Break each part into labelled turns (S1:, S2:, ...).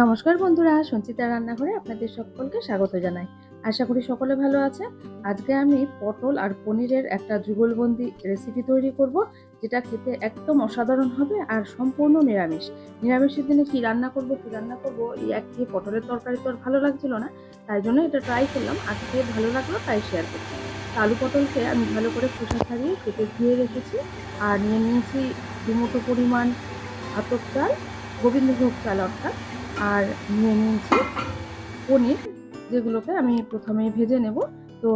S1: নমস্কার বন্ধুরা, সঞ্চিতা রান্নাঘরে আপনাদের সকলকে স্বাগত জানাই। আশা করি সকলে ভালো আছে। আজকে আমি পটল আর পনিরের একটা যুগলবন্দি রেসিপি তৈরি করব, যেটা খেতে একদম অসাধারণ হবে আর সম্পূর্ণ নিরামিষ। নিরামিষের দিনে কি রান্না করব, কি রান্না করব, এই এক খেয়ে পটলের তরকারি তো আর ভালো লাগছিল না, তাই জন্য এটা ট্রাই করলাম আজকে ভালো লাগল তাই শেয়ার করছি। আলু পটলকে আমি ভালো করে খোসা ছাড়িয়ে কেটে ধুয়ে রেখেছি, আর নিয়ে নিয়েছি দুমুঠো পরিমাণ আতপ চাল গোবিন্দভোগ চাল অর্থাৎ, আর নিয়ে নিয়েছি পনির, যেগুলোকে আমি প্রথমে ভেজে নেব। তো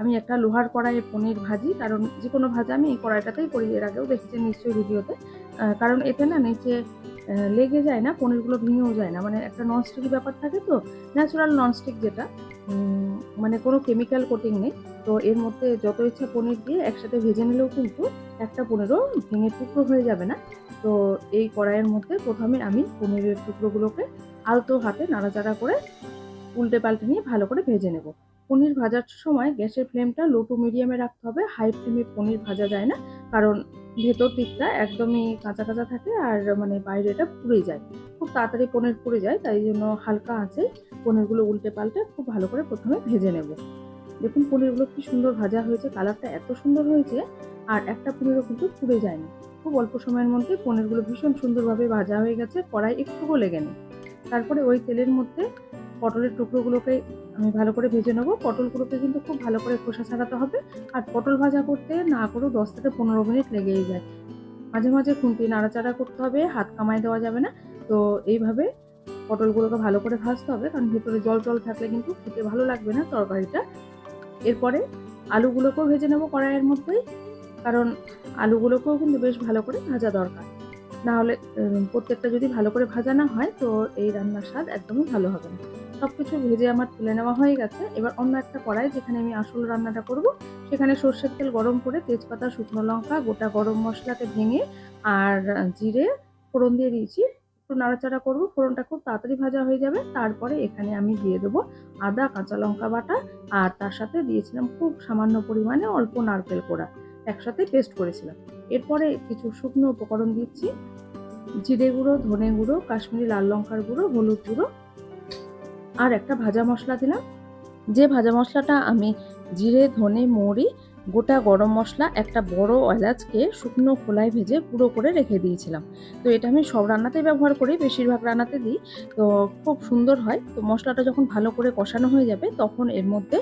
S1: আমি একটা লোহার কড়াইয়ে পনির ভাজি, কারণ যে কোনো ভাজা আমি এই কড়াইটাতেই করি, এর আগেও দেখেছেন নিশ্চয়ই ভিডিওতে। কারণ এতে না নিচে লেগে যায় না, পনিরগুলো ভেঙেও যায় না। মানে একটা ননস্টিক ব্যাপার থাকে তো ন্যাচারাল ননস্টিক যেটা মানে কোনো কেমিক্যাল কোটিং নেই। তো এর মধ্যে যত ইচ্ছা পনির দিয়ে একসাথে ভেজে নিলেও কিন্তু একটা পনেরো ভেঙে টুকরো হয়ে যাবে না। তো এই কড়াইয়ের মধ্যে প্রথমে আমি পনিরের টুকরোগুলোকে আলতো হাতে নাড়াচাড়া করে উল্টে পাল্টে নিয়ে ভালো করে ভেজে নেব। পনির ভাজার সময় গ্যাসের ফ্লেমটা লো টু মিডিয়ামে রাখতে হবে। হাই ফ্লেমে পনির ভাজা যায় না, কারণ ভেতর দিকটা একদমই কাঁচা কাঁচা থাকে আর মানে বাইরেটা পুড়ে যায়। খুব তাড়াতাড়ি পনির পুড়ে যায়, তাই জন্য হালকা আছে পনিরগুলো উল্টে পাল্টে খুব ভালো করে প্রথমে ভেজে নেব। দেখুন পনিরগুলো কি সুন্দর ভাজা হয়েছে, কালারটা এত সুন্দর হয়েছে, আর একটা পনিরও কিন্তু পুড়ে যায়নি। খুব অল্প সময়ের মধ্যে পনিরগুলো ভীষণ সুন্দরভাবে ভাজা হয়ে গেছে, কড়াই একটুও লেগে নেই। তারপরে ওই তেলের মধ্যে পটলের টুকরোগুলোকে আমি ভালো করে ভেজে নেব। পটলগুলোকে কিন্তু খুব ভালো করে খোসা ছাড়াতে হবে, আর পটল ভাজা করতে না করেও দশ থেকে পনেরো মিনিট লেগেই যায়। মাঝে মাঝে খুন্তি নাড়াচাড়া করতে হবে, হাত কামায় দেওয়া যাবে না। তো এইভাবে পটলগুলোকে ভালো করে ভাজতে হবে, কারণ ভেতরে জল জল থাকলে কিন্তু খেতে ভালো লাগবে না তরকারিটা। এরপরে আলুগুলোকেও ভেজে নেব কড়াইয়ের মধ্যেই কারণ আলুগুলোকেও কিন্তু বেশ ভালো করে ভাজা দরকার। না হলে প্রত্যেকটা যদি ভালো করে ভাজা না হয়, তো এই রান্নার স্বাদ একদমই ভালো হবে না। সব কিছু ভেজে আমার তুলে নেওয়া হয়ে গেছে। এবার অন্য একটা কড়াই, যেখানে আমি আসল রান্নাটা করব, সেখানে সর্ষের তেল গরম করে তেজপাতা, শুকনো লঙ্কা, গোটা গরম মশলাকে ভেঙে আর জিরে, ফোড়ন দিয়ে দিয়েছি। একটু নাড়াচাড়া করব, ফোড়নটা খুব তাড়াতাড়ি ভাজা হয়ে যাবে। তারপরে এখানে আমি দিয়ে দেবো আদা, কাঁচা লঙ্কা বাটা আর তার সাথে দিয়েছিলাম খুব সামান্য পরিমাণে অল্প নারকেল কোড়া। একসাথে পেস্ট করেছিলাম। এরপরে কিছু শুকনো উপকরণ দিচ্ছি। জিরে গুঁড়ো, ধনে গুঁড়ো, কাশ্মীরি লাল লঙ্কার গুঁড়ো, হলুদ গুঁড়ো আর একটা ভাজা মশলা দিলাম। যে ভাজা মশলাটা আমি জিরে, ধনে, মৌরি গোটা গরম মশলা একটা বড় এলাচকে শুকনো খোলায় ভেজে গুঁড়ো করে রেখে দিয়েছিলাম। তো এটা আমি সব রান্নাতেই ব্যবহার করি, বেশিরভাগ রান্নাতে দিই। তো খুব সুন্দর হয়। তো মশলাটা যখন ভালো করে কষানো হয়ে যাবে, তখন এর মধ্যে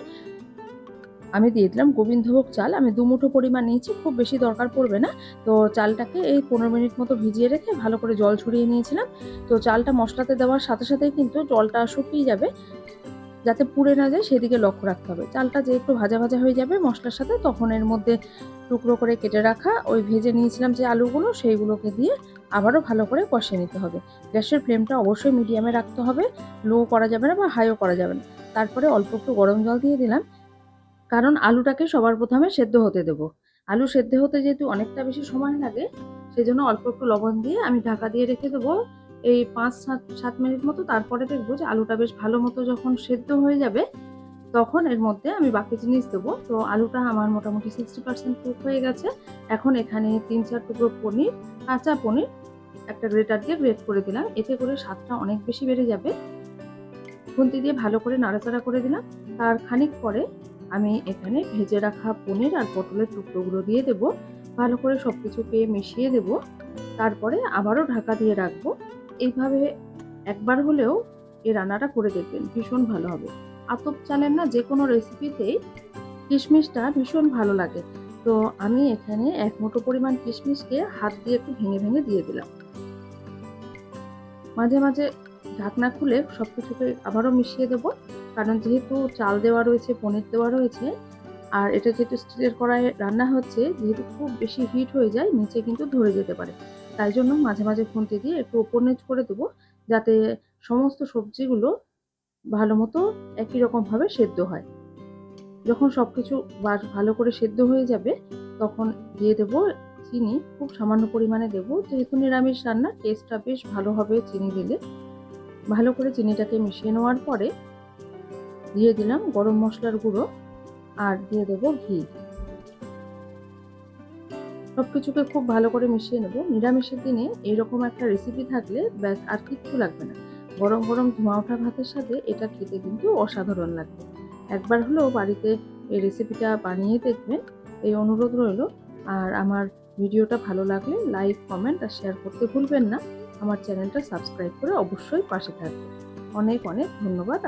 S1: আমি দিয়ে দিলাম গোবিন্দভোগ চাল। আমি দুমুঠো পরিমাণ নিয়েছি, খুব বেশি দরকার পড়বে না। তো চালটাকে এই পনেরো মিনিট মতো ভিজিয়ে রেখে ভালো করে জল ছড়িয়ে নিয়েছিলাম। তো চালটা মশলাতে দেওয়ার সাথে সাথেই কিন্তু জলটা শুকিয়ে যাবে। যাতে পুড়ে না যায় সেদিকে লক্ষ্য রাখতে হবে। চালটা যে একটু ভাজা ভাজা হয়ে যাবে মশলার সাথে, তখন এর মধ্যে টুকরো করে কেটে রাখা ওই ভেজে নিয়েছিলাম যে আলুগুলো, সেইগুলোকে দিয়ে আবারও ভালো করে কষিয়ে নিতে হবে। গ্যাসের ফ্লেমটা অবশ্যই মিডিয়ামে রাখতে হবে, লো করা যাবে না বা হাইও করা যাবে না। তারপরে অল্প একটু গরম জল দিয়ে দিলাম, কারণ আলুটাকে সবার প্রথমে সেদ্ধ হতে দেবো। আলু সেদ্ধ হতে যেহেতু অনেকটা বেশি সময় লাগে, সেজন্য অল্প একটু লবণ দিয়ে আমি ঢাকা দিয়ে রেখে দেবো এই পাঁচ, সাত সাত মিনিট মতো তারপরে দেখব যে আলুটা বেশ ভালো মতো যখন সেদ্ধ হয়ে যাবে, তখন এর মধ্যে আমি বাকি জিনিস দেবো। তো আলুটা আমার মোটামুটি সিক্সটি পার্সেন্ট কুক হয়ে গেছে। এখন এখানে তিন, চার টুকরো পনির, কাঁচা পনির একটা গ্রেটার দিয়ে গ্রেট করে দিলাম। এতে করে স্বাদটা অনেক বেশি বেড়ে যাবে। খুন্তি দিয়ে ভালো করে নাড়াচাড়া করে দিলাম। তার খানিক পরে আমি এখানে ভেজে রাখা পনির আর পটলের টুকরোগুলো দিয়ে দেব। ভালো করে সব কিছুকে মিশিয়ে দেব। তারপরে আবারও ঢাকা দিয়ে রাখব। এইভাবে একবার হলেও এই রান্নাটা করে দেখবেন, ভীষণ ভালো হবে। আতপ চালের না যে কোনো রেসিপিতেই কিশমিশটা ভীষণ ভালো লাগে। তো আমি এখানে এক মুঠো পরিমাণ কিশমিশকে হাত দিয়ে একটু ভেঙে ভেঙে দিয়ে দিলাম। মাঝে মাঝে ঢাকনা খুলে সব কিছুকে আবারও মিশিয়ে দেবো, কারণ যেহেতু চাল দেওয়া রয়েছে, পনির দেওয়া রয়েছে, আর এটা যেহেতু স্টিলের কড়াইয়ে রান্না হচ্ছে, যেহেতু খুব বেশি হিট হয়ে যায়, নিচে কিন্তু ধরে যেতে পারে। তাই জন্য মাঝে মাঝে খুন্তি দিয়ে একটু ওপর নিচ করে দেবো, যাতে সমস্ত সবজিগুলো ভালো মতো একই রকমভাবে সেদ্ধ হয়। যখন সব কিছু ভালো করে সেদ্ধ হয়ে যাবে, তখন দিয়ে দেবো চিনি, খুব সামান্য পরিমাণে দেবো। যেহেতু নিরামিষ রান্না টেস্টটা বেশ ভালো হবে চিনি দিলে। ভালো করে চিনিটাকে মিশিয়ে নেওয়ার পরে দিয়ে দিলাম গরম মশলার গুঁড়ো আর দিয়ে দেবো ঘি। সব কিছুকে খুব ভালো করে মিশিয়ে নেব। নিরামিষের দিনে এইরকম একটা রেসিপি থাকলে ব্যাস আর কিচ্ছু লাগবে না। গরম গরম ধোঁয়া ওঠা ভাতের সাথে এটা খেতে কিন্তু অসাধারণ লাগবে। একবার হলেও বাড়িতে এই রেসিপিটা বানিয়ে দেখবেন, এই অনুরোধ রইল। আর আমার ভিডিওটা ভালো লাগলে লাইক কমেন্ট আর শেয়ার করতে ভুলবেন না। আমার চ্যানেলটা সাবস্ক্রাইব করে অবশ্যই পাশে থাকবেন। অনেক অনেক ধন্যবাদ